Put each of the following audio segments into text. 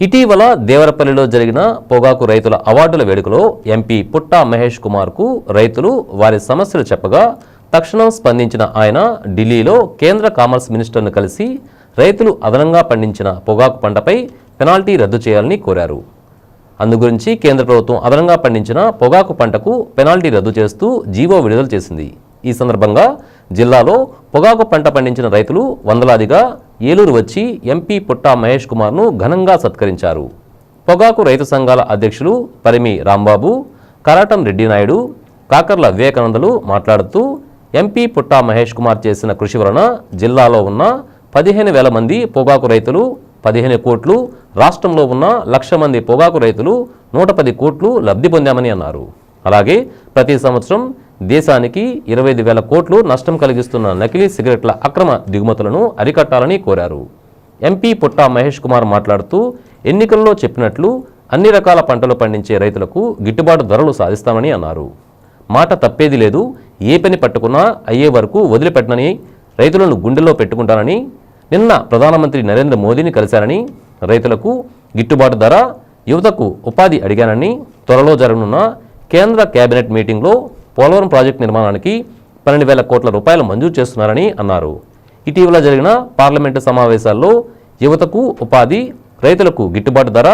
ఇటీవల దేవరపల్లిలో జరిగిన పొగాకు రైతుల అవార్డుల వేడుకలో ఎంపీ పుట్టా మహేష్ కుమార్కు రైతులు వారి సమస్యలు చెప్పగా తక్షణం స్పందించిన ఆయన ఢిల్లీలో కేంద్ర కామర్స్ మినిస్టర్ను కలిసి రైతులు అదనంగా పండించిన పొగాకు పంటపై పెనాల్టీ రద్దు చేయాలని కోరారు. అందుగురించి కేంద్ర ప్రభుత్వం అదనంగా పండించిన పొగాకు పంటకు పెనాల్టీ రద్దు చేస్తూ జీవో విడుదల చేసింది. ఈ సందర్భంగా జిల్లాలో పొగాకు పంట పండించిన రైతులు వందలాదిగా ఏలూరు వచ్చి ఎంపీ పుట్టా మహేష్ కుమార్ను ఘనంగా సత్కరించారు. పొగాకు రైతు సంఘాల అధ్యక్షులు పరిమి రాంబాబు కరాటం రెడ్డి నాయుడు కాకర్ల వివేకానందలు మాట్లాడుతూ ఎంపీ పుట్టా మహేష్ కుమార్ చేసిన కృషి వలన జిల్లాలో ఉన్న పదిహేను వేల మంది పొగాకు రైతులు పదిహేను కోట్లు రాష్ట్రంలో ఉన్న లక్ష మంది పొగాకు రైతులు నూట పది కోట్లు లబ్ధి పొందామని అన్నారు. అలాగే ప్రతి సంవత్సరం దేశానికి ఇరవై ఐదు వేల కోట్లు నష్టం కలిగిస్తున్న నకిలీ సిగరెట్ల అక్రమ దిగుమతులను అరికట్టాలని కోరారు. ఎంపీ పుట్టా మహేష్ కుమార్ మాట్లాడుతూ ఎన్నికల్లో చెప్పినట్లు అన్ని రకాల పంటలు పండించే రైతులకు గిట్టుబాటు ధరలు సాధిస్తామని అన్నారు. మాట తప్పేది లేదు ఏ పని పట్టుకున్నా అయ్యే వరకు వదిలిపెట్టనని రైతులను గుండెల్లో పెట్టుకుంటానని నిన్న ప్రధానమంత్రి నరేంద్ర మోదీని కలిశారని రైతులకు గిట్టుబాటు ధర యువతకు ఉపాధి అడిగానని త్వరలో జరగనున్న కేంద్ర కేబినెట్ మీటింగ్లో పోలవరం ప్రాజెక్టు నిర్మాణానికి పన్నెండు వేల కోట్ల రూపాయలు మంజూరు చేస్తున్నారని అన్నారు. ఇటీవల జరిగిన పార్లమెంటు సమావేశాల్లో యువతకు ఉపాధి రైతులకు గిట్టుబాటు ధర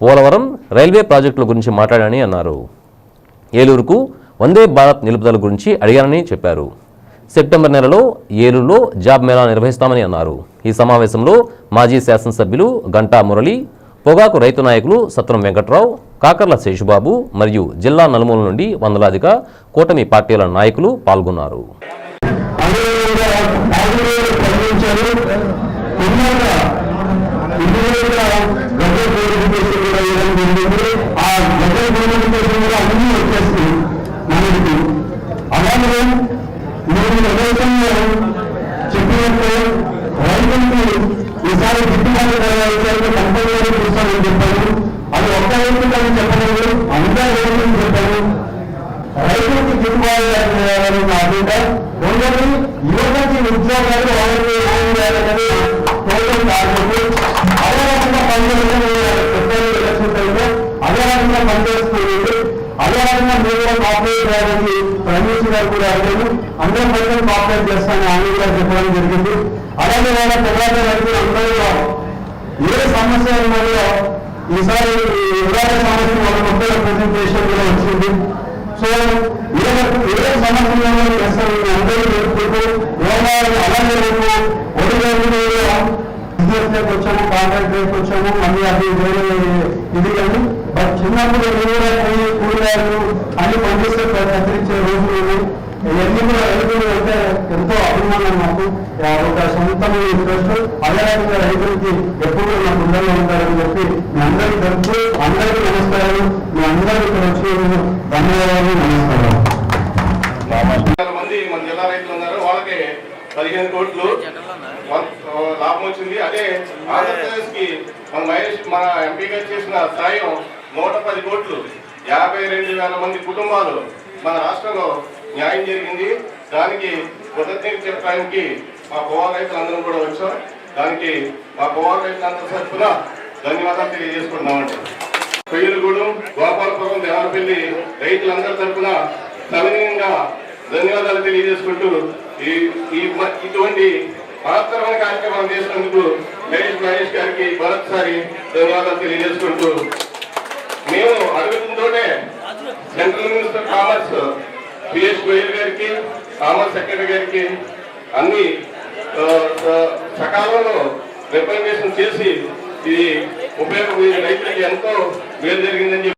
పోలవరం రైల్వే ప్రాజెక్టుల గురించి మాట్లాడానని అన్నారు. ఏలూరుకు వందే భారత్ నిలుపుదల గురించి అడిగానని చెప్పారు. సెప్టెంబర్ నెలలో ఏలూరులో జాబ్ మేళా నిర్వహిస్తామని అన్నారు. ఈ సమావేశంలో మాజీ శాసనసభ్యులు గంటా మురళి పొగాకు రైతు నాయకులు సత్రం వెంకట్రావు కాకర్ల శేషుబాబు మరియు జిల్లా నలుమూల నుండి వందలాదిగా కూటమి పార్టీల నాయకులు పాల్గొన్నారు. చెప్పినట్టు రైతులకు ఈసారి గిట్టుబాటు ధర వచ్చారు చూస్తామని చెప్పారు. అది ఒక్క రైతు కానీ చెప్పలేదు. అందరూ రైతులు చెప్పారు. రైతులకు గిట్టుబాటు కాకుండా చేయాలని యువతకి ఉద్యోగాలు వాళ్ళకి ఏం చేయాలనేది కోరిక కాదు అదే రకంగా పనిచేయడం పెద్దలు అదే రకంగా పనిచేస్తుంది అదే రకంగా మీరు కాపరేట్ చేయాలని రమేష్ గారు కూడా అడిగారు అందరూ ప్రజలు కాపరేట్ చేస్తానని ఆయన కూడా చెప్పడం జరిగింది. అలాగే వాళ్ళ పెద్ద రైతులు అందరిలో ఏ సమస్య ఉన్నాయో ఈసారి ఉగాది సమస్య మన మొత్తం ప్రెజెంటేషన్ కూడా వచ్చింది. సో ఏ ఏ సమస్యలను చేస్తాను అందరూ నేర్చుకుంటూ రోగాలు అలాగే రేపు ఒడిగోలు బిజినెస్ రేపు వచ్చాము కాంట్రాక్ట్ రేపు వచ్చాము మళ్ళీ అది వేరే ఇది కానీ. బట్ చిన్నప్పుడు కూడా కూరగాయలు అన్ని పండిస్తే కత్తిరించే రోజులు ఇవన్నీ కూడా రైతులు అంటే ఎంతో అభిమానం నాకు. ఒక సొంతమైన ఇంట్రెస్ట్ అదే రకంగా రైతులకి ఎప్పుడు నా పిల్లలు ఉంటారని చెప్పి మీ అందరికీ తెలుసు అందరికీ నమస్కారాలు. మీ అందరికీ ఇక్కడ వచ్చినందుకు ధన్యవాదాలు నమస్కారాలు. మంది మన జిల్లా రైతులు ఉన్నారు. వాళ్ళకి పదిహేను కోట్లు లాభం వచ్చింది. అదే ఆంధ్రప్రదేశ్కి మన మహేష్ మన ఎంపీ గారు చేసిన సాయం నూట పది కోట్లు. యాభై రెండు వేల మంది కుటుంబాలు మన రాష్ట్రంలో న్యాయం జరిగింది. దానికి కృతజ్ఞత చెప్పడానికి మా గోవా రైతులందరం కూడా వచ్చాం. దానికి మా గోవా రైతులందరి తరఫున ధన్యవాదాలు తెలియజేసుకుంటున్నామండి. కొయ్యలగూడెం గోపాలపురం దేవరపల్లి రైతులందరి తరఫున సవినయంగా ధన్యవాదాలు తెలియజేసుకుంటూ ఈ ఈ ఇటువంటి మహత్తరమైన కార్యక్రమాలు చేసినందుకు మహేష్ మహేష్ గారికి మరొకసారి ధన్యవాదాలు తెలియజేసుకుంటూ మేము అడుగుతుంటూనే central minister commerce Piyush Goyal గారికి కామర్స్ సెక్రటరీ గారికి అన్ని సకాలంలో రిప్రజెంటేషన్ చేసి ఇది ఉపయోగం రైతులకు రైతులకి ఎంతో మేలు జరిగిందని